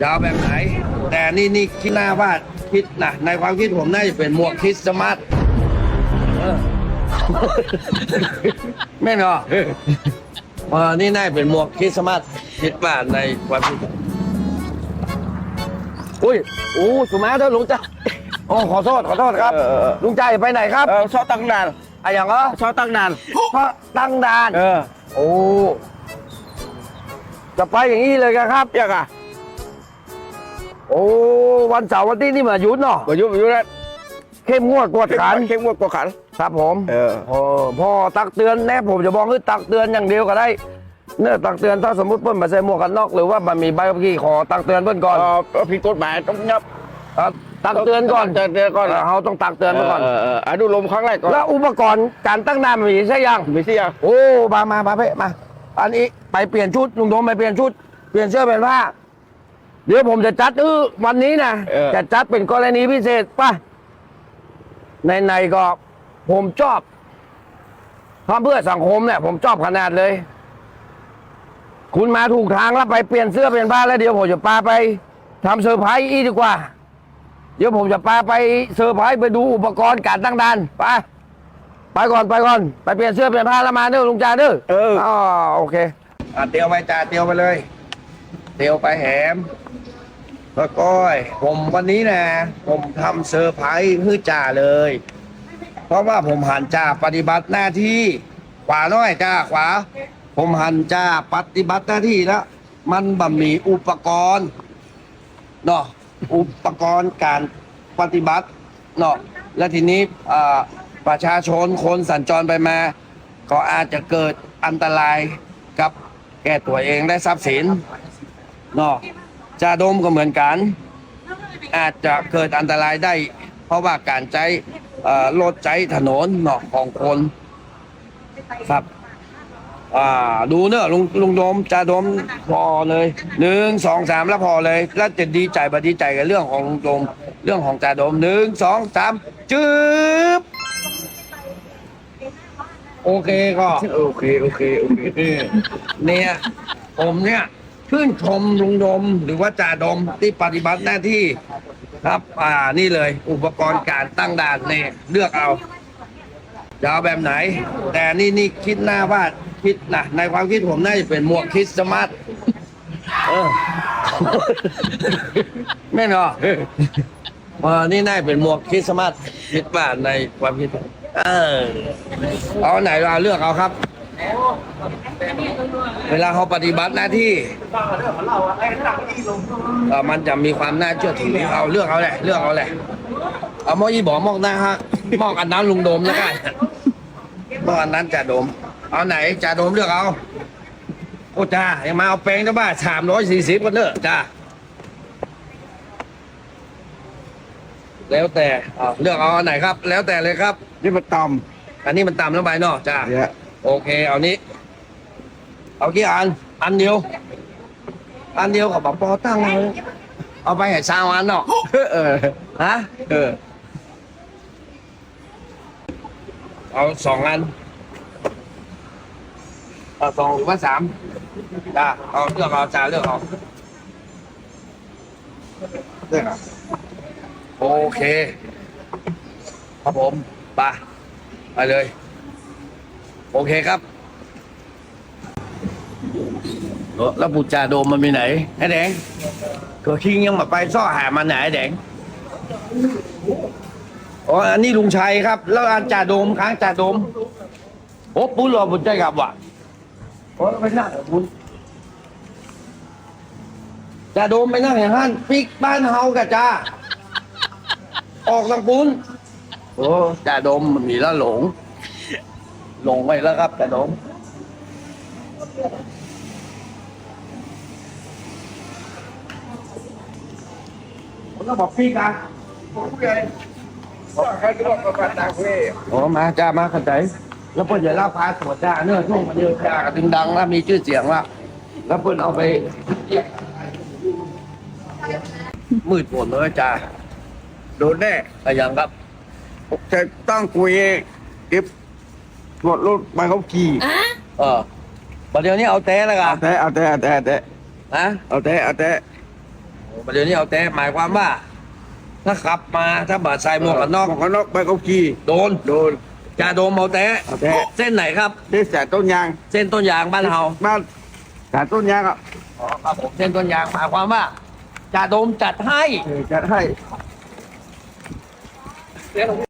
จะเอาแบบไหน แต่นี่นี่คิดหน้าว่าคิดนะในความคิดผมน่าจะเป็นหมวกคริสต์มาสเออแม่นเหรอเออนี่น่าจะเป็นหมวกคริสต์มาสคิดว่าในความคิดผมอุ้ยโอ้สุมาเด้อลุงจ้าโอ้ขอโทษขอโทษครับ เออเออลุงใจไปไหนครับเออชอบตั้งนานอะอย่างเหรอชอบตั้งนานเพราะตั้งด่าน เออโอ้ จะไปอย่างนี้เลยกันครับเรียกอะ โอ้วันเสาร์วันที่นี่มาหยุดเนาะมายุ่งมายุ่งแล้วเข้มงวดกวดขันเข้มงวดกว่าขัน ครับผมเออ โอ้พ่อตักเตือนแน่ผมจะบอกคือตักเตือนอย่างเดียวก็ได้เนี่ยตักเตือนถ้าสมมติเปิ้นมาใส่หมวกกันน็อกหรือว่ามันมีใบขับขี่ขอตักเตือนเปิ้นก่อนเออผิดกฎหมายต้องยับเอ่อตักเตือนก่อนตักเตือนก่อนเขาต้องตักเตือนไปก่อนเออเอออนุโลมครั้งแรกก่อนแล้วอุปกรณ์การตั้งด่านมีใช่ยังไม่ใช่ยังโอ้มามามาเพ่มา อันนี้ไปเปลี่ยนชุดลุงโดมไปเปลี่ยนชุด เปลี่ยนเสื้อเป็นผ้า เดี๋ยวผมจะจัดเออวันนี้นะจะจัดเป็นกรณีพิเศษป่ะในในๆก็ผมชอบทำเพื่อสังคมเนี่ย ผมชอบขนาดเลย คุณมาถูกทางแล้วไปเปลี่ยนเสื้อเปลี่ยนผ้าแล้วเดี๋ยวผมจะพาไปทำเซอร์ไพรส์อีกดีกว่า เดี๋ยวผมจะพาไปเซอร์ไพรส์ไปดูอุปกรณ์การตั้งด่านไปไปก่อนไปก่อน ไปเปลี่ยนเสื้อเปลี่ยนผ้าแล้วมาเด้อลุงจ่าเด้อเออ อ๋อโอเค อะเตียวไปจ่าเตียวไปเลย เตียวไปแหมแล้วก็ผมวันนี้นะ ผมทำเซอร์ไพรส์ให้จ่าเลย เพราะว่าผมหันจ่าปฏิบัติหน้าที่ ขวาน้อยจ่าขวา ผมหันจ่าปฏิบัติหน้าที่แล้วมันบ่มีอุปกรณ์เนาะอุปกรณ์การปฏิบัติเนาะและทีนี้ประชาชนคนสัญจรไปมา ก็อาจจะเกิดอันตรายกับแก่ตัวเองและทรัพย์สิน เนาะจะดมก็เหมือนกัน อาจจะเกิดอันตรายได้ เพราะว่าการใช้เอ่อรถใช้ถนนเนาะของคนครับอ่าดูเนอะลุงลุงโดมจะดมพอเลยหนึ่งสองสามแล้วพอเลย แล้วจะดีใจบัดีใจกับเรื่องของลุงโดม เรื่องของจ่าดมหนึ่งสองสามจืบโอเคก็โอเคโอเคโอเคเนี่ยผมเนี่ย ชื่นชมลุงดมหรือว่าจ่าดมที่ปฏิบัติหน้าที่ครับ อ่านี่เลย อุปกรณ์การตั้งด่านเนี่ยเลือกเอาจะเอาแบบไหน แต่นี่นี่คิดหน้าว่าคิดนะในความคิดผมน่าจะเป็นหมวกคริสต์มาสเออแม่นเหรอเออนี่น่าเป็นหมวกคริสต์มาสคิดว่าในความคิดผมเออเอาไหนเราเลือกเอาครับ เวลาเขาปฏิบัติหน้าที่เอ่อมันจะมีความน่าเชื่อถือเอาเลือกเอาแหละเลือกเอาแหละเอาหมอยี่บอกมอกหน้าฮะมอกอันนั้นลุงโดมแล้วกันมอกอันนั้นจ่าโดม เอาไหนจ่าโดมเลือกเอาโอ้จ้ายังมาเอาแปลงนะบ้าสามร้อยสี่สิบกันเนอะจ้าแล้วแต่อ่าเลือกเอาอันไหนครับ แล้วแต่เลยครับ นี่มันต่อันนี้มันต่ำแล้วไปเนาะจ้าำเนี่ย โอเค เอานี้ เอากี่อัน อันเดียว อันเดียวกับปอตั้งเอาเอาไปให้สามอันเนาะเออฮะเออ เอาสองอันเอาสองหรือว่าสามจ้าเอาเลือกเอาจ้าเลือกเอาเรื่องอะโอเค ครับผมไปไปเลย โอเคครับเออแล้วปูจาโดมมันมีไหนไอ้แดงก็คิงยังมาไปซ่อหามันไหนไอ้แดงอ๋ออันนี้ลุงชัยครับ แล้วอันจ่าโดมค้างจ่าโดมโอ้ปุ้นรอบุญใจกับว่ะโอ้ไปนั่งกับปุ้นจ่าโดมไปนั่งอย่างนั้นปิกบ้านเฮากะจ้าออกทางปุ้นโอ้จ่าดมมันมีแล้วหลงห ลงไปแล้วครับจ่าดมผมก็บอกพี่กันใครก็บอกประมาณต่างประเทศโอ้มาจ้ามาเข้าใจแล้วเพิ่นอย่าเล่าพาสวดจ้าเนื้อช่วงมันเยอะจ้าก็ถึงดังแล้วมีชื่อเสียงแล้วแล้วเพิ่นเอาไปมืดหมดเลยจ้าโดนแน่แต่ยังครับ จะต้องคุยเก็บต รวจรถใบเขาขี่เออประเดี๋ยวนี้เอาแต้แล้วกัเอานแต่เอาแต่เอาแต่เอาแต่นะเอาแต่เอาแต่โอ้ประเดี๋ยวนี้เอาแต่หมายความว่า ถ้าขับมาถ้าบาดใส่หมวกกันน็อกหมวกกันน็อกไปเขาขี่โดนโดนจ่าโดมเอาแต่เอาแต่ เส้นไหนครับที่แสต้นยางเส้นต้นยางบ้านเฮาบ้านสาต้นยางอะอ๋อครับผมเส้นต้นยางหมายความว่าจ่าโดมจัดให้ เออจัดให้